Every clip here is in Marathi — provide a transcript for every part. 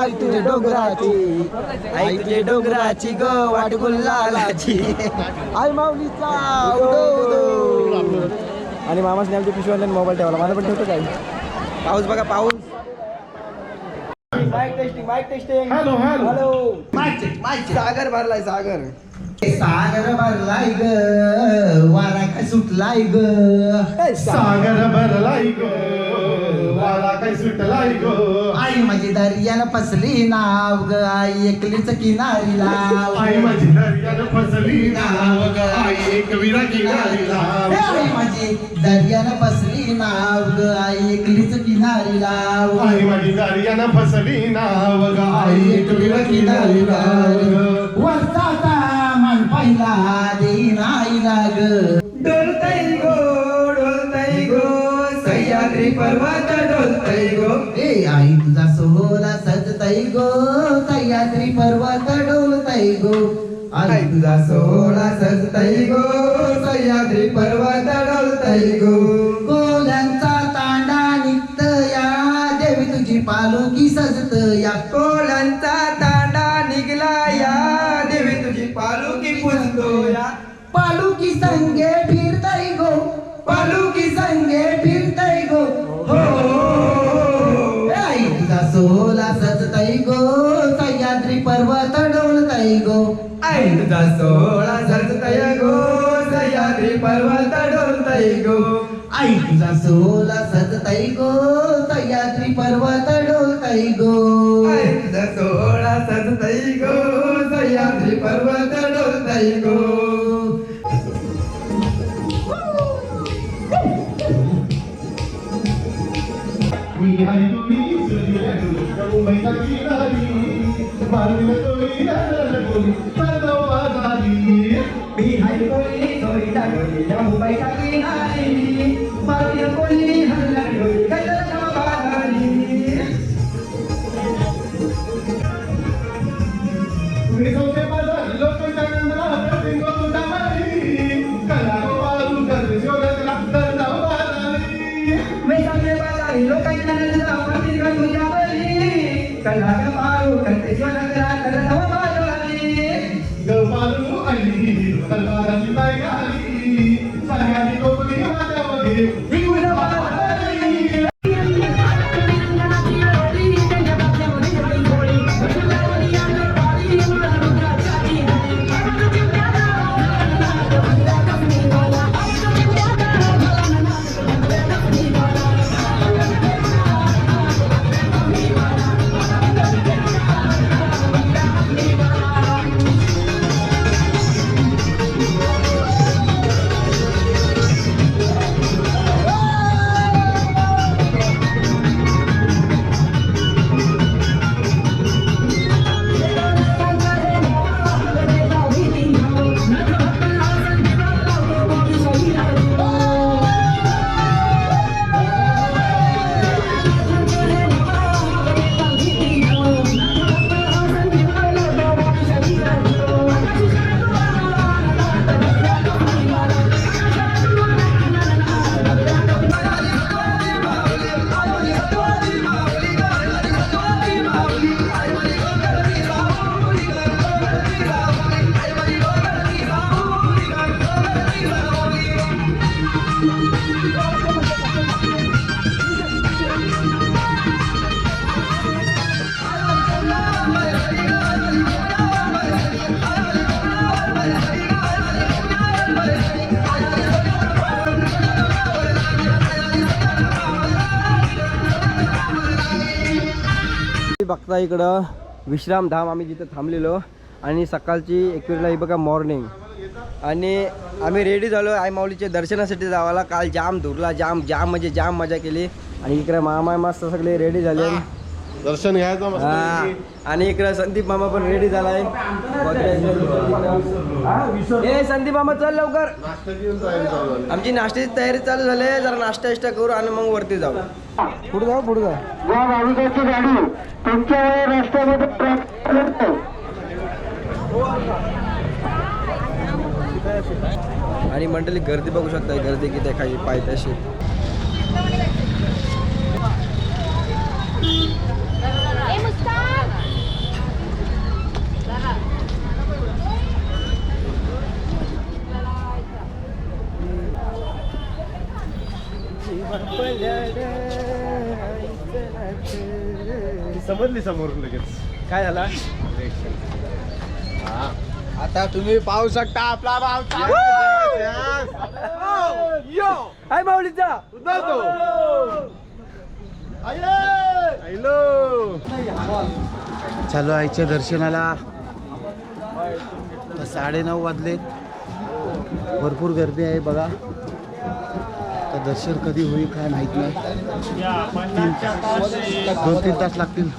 आई तुझे डोंगराची. आई तुझे डोंगराची ग वाट गुल्लालाची आई माऊलीचा उडो उडो आणि मामाच आमच्या पिशव्याला मोबाईल ठेवला. माझा पण ठेवतो काय? पाऊस बघा पाऊस. Mic testing mic testing hello hello hello सागर भरलाय सागर सागर भरलाय ग. वारा काय सुटलाय ग. सागर भरलाय ग. वारा काय सुटलाय ग. आई माझी दर्यानं फसली नाव ग. आई एकलीच किनारी लाव. आई माझी दर्यानं फसली नाव ग. आई एक विरा किनारी लाव. हे आई माझी दर्यानं फसली नाव ग. आई एकलीच किनारी लाव. आई माझी दर्यानं फसली नाव ग. आई एक विरा किनारी लाव वरचा मान पहिला देईन आईला ग. गो सह्याद्री पर्वत डोलतय गो. आई तुझा सोहळा सजतय गो सह्याद्री पर्वत डोलतय गो. कोल्यांचा तांडा निघत या देवी तुझी पालुकी पर्वत डोलतय गो. आई तुझा सोळा सजतय गो. सह्याद्री पर्वत डोलतय गो. आई तुझा सोला सजतय गो. सह्याद्री पर्वत डोलतय गो. आई तुझा सोळा सजतय गो. सह्याद्री पर्वत डोलतय गो. मी तुझी सुरल्या मुंबईचा मारली तोरी लागली वाजता इकडं विश्रामधाम आम्ही जिथं थांबलेलो. आणि सकाळची एकवीरला ही बघा मॉर्निंग आणि आम्ही रेडी झालो आई माऊलीच्या दर्शनासाठी जावाला काल जाम धुरला जाम जाम म्हणजे जाम मजा केली. आणि इकडे मामा मस्त सगळे रेडी झाले. दर्शन घ्यायचं हा. आणि इकडे संदीप मामा पण रेडी झालाय. ए संदीप मामा चल लवकर. आमची नाश्त्याची तयारी चालू झाली आहे. जरा नाश्ता इष्टा करू आणि मग वरती जाऊ. पुढे जाऊ पुढे जाऊ. या भाविकाची गाडी. तुमच्या रस्त्यामध्ये आणि मंडळी गर्दी बघू शकता गर्दी किती आहे? खाली पायथ्याशी ए समजली समोरून लगेच. काय झाला? आता तुम्ही पाहू शकता आपला हाय माऊलीचा चालू आईच्या दर्शनाला. तर साडेनऊ वाजलेत भरपूर गर्दी आहे बघा. तर दर्शन कधी होईल काय माहीत नाही. दोन तीन तास लागतील.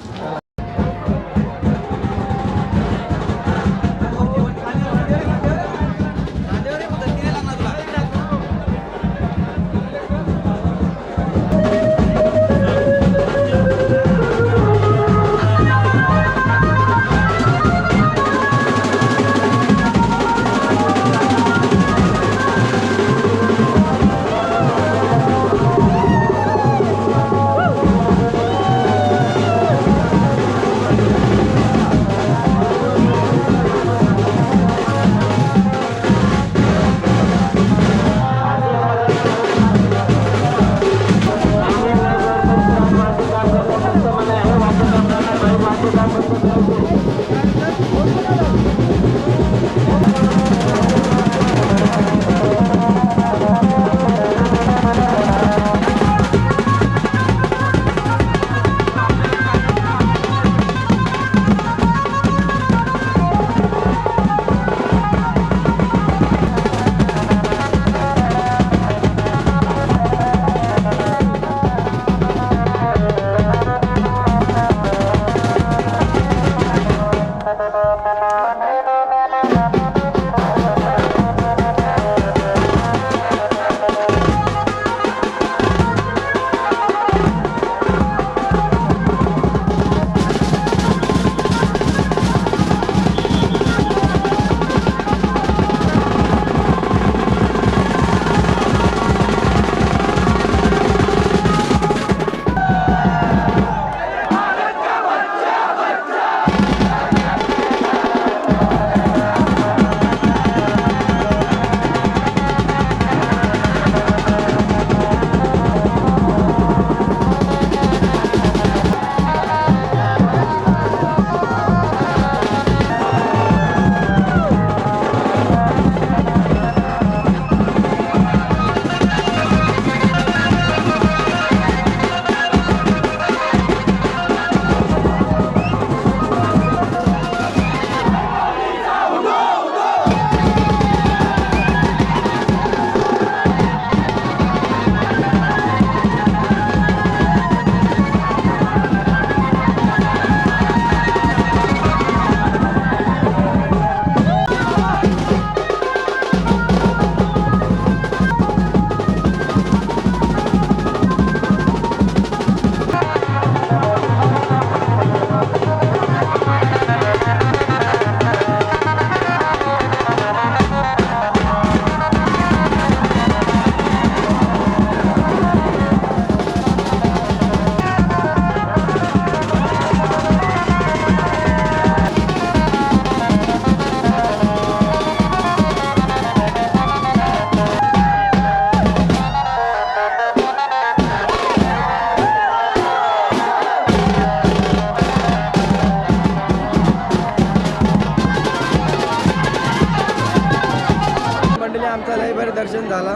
मंडळी आमचा लय बरं दर्शन झाला.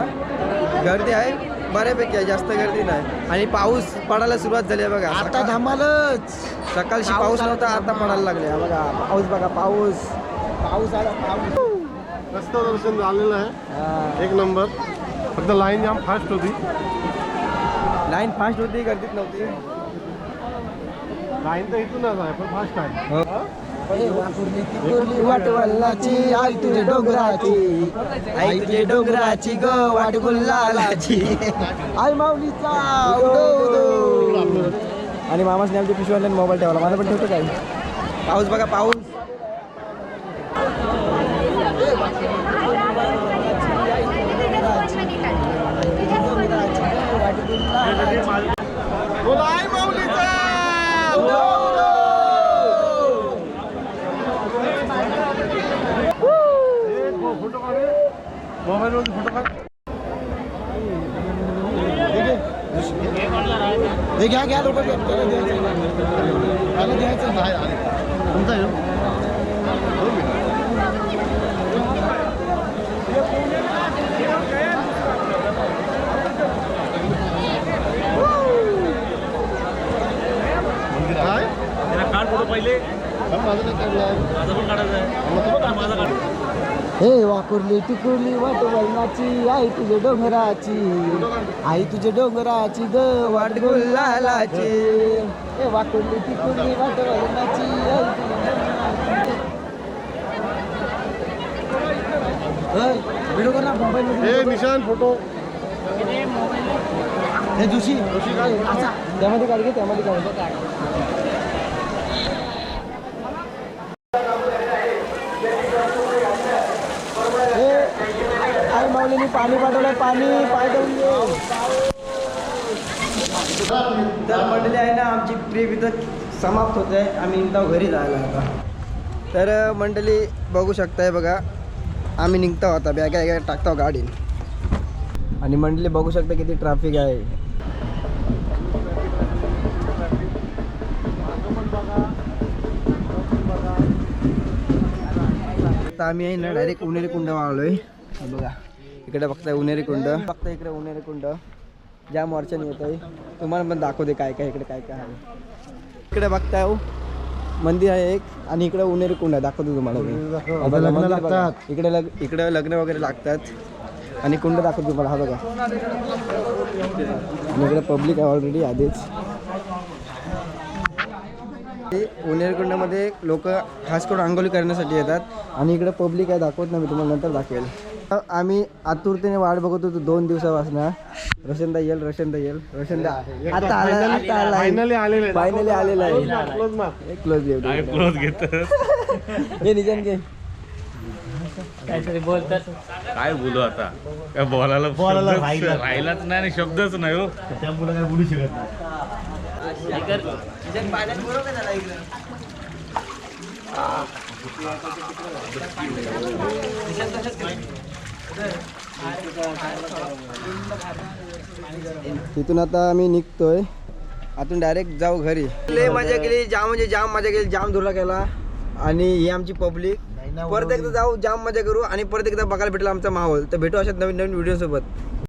गर्दी आहे बऱ्यापैकी आहे जास्त गर्दी नाही. आणि पाऊस पडायला सुरुवात झाली आहे बघा. आता धमालच. सकाळशी पाऊस नव्हता आता पडायला लागले. हा बघा पाऊस बघा पाऊस. पाऊस आला पाऊस. रस्ता दर्शन झालेलं आहे. हा. एक नंबर. फक्त लाईन जाम फास्ट होती. लाईन फास्ट होती गर्दीत नव्हती. लाईन तर इथूनच आहे पण फास्ट आहे. वाट वल्लाची आई तुझे डोंगराची. आई तुझे डोंगराची ग वाट गुल्लालाची आई माऊलीचा आणि मामा स्नॅपची पिशवी आणली मोबाईल ठेवला. माझा पण ठेवतो काय? पाऊस बघा पाऊस. फोटो काढ मोबाईलवरती फोटो काढ हे घ्या घ्या लोक त्याला द्यायचं त्याला द्यायचं तुमचा आहे ना? काय? हा, माझं नाही काढलाय. हे वाकुरली टिकुरली वाट वळणाची आई तुझ्या डोंगराची आई तुझ्या डोंगराची ग वाट गुलालाची हे वाकुरली टिकुरली वाट वळणाची आई तुझ्या डोंगराची. निशान फोटो हे जोशी. जोशी काय? त्यामध्ये काढ घे त्यामध्ये काढ हे आई पाणी पाठवलंय पाणी पाठवून तर मंडळी आहे ना आमची ट्रीप इथं समाप्त होते आम्ही निघतो घरी जायला आता. तर मंडळी बघू शकताय बघा आम्ही निघतो आता. बॅगा वगैरे टाकतो गाडी आणि मंडळी बघू शकता किती ट्रॅफिक आहे. आता आम्ही आहे ना डायरेक्ट उन्हेरी कुंड आलोय बघा. इकडे बघताय उन्हेरी कुंड. बघताय इकडे उन्हेरी कुंड. ज्या मोर्चाने येत आहे तुम्हाला पण दाखवते काय काय इकडे काय काय आहे. इकडे बघताय मंदिर आहे एक आणि इकडे उन्हेरी कुंड आहे. दाखवतो तुम्हाला मी. इकडे लग इकडे लग्न वगैरे लागतात आणि कुंड दाखवतो तुम्हाला. हा बघा. आणि इकडे पब्लिक आहे ऑलरेडी आधीच. उन्हेरकुंडामध्ये लोक खास करून आंघोळी करण्यासाठी येतात. आणि इकडे पब्लिक आहे दाखवत नाही मी तुम्हाला नंतर दाखवेल. आम्ही आतुरतेने वाट बघत होतो दोन दिवसापासून. रोशनदा येईल रोशनदा येईल रोशनदा. आता आला आता आला फायनली आलेले फायनली आलेला आहे. क्लोज मार क्लोज क्लोज घेत. हे निजन घे. काय बोलू आता? काय बोलायला शब्दच राहिलाच नाही. आणि शब्दच नाही हो. त्या मुलं काय बोलू शकत नाही. तिथून आता आम्ही निघतोय. आतून डायरेक्ट जाऊ घरी. लय मजा केली. जाम म्हणजे जाम मजा केली. जाम धुरा केला. आणि ही आमची पब्लिक परत एकदा जाऊ जाम मजा करू. आणि परत एकदा बघायला भेटला आमचा माहोल. तर भेटू अशाच नवीन नवीन व्हिडिओ सोबत.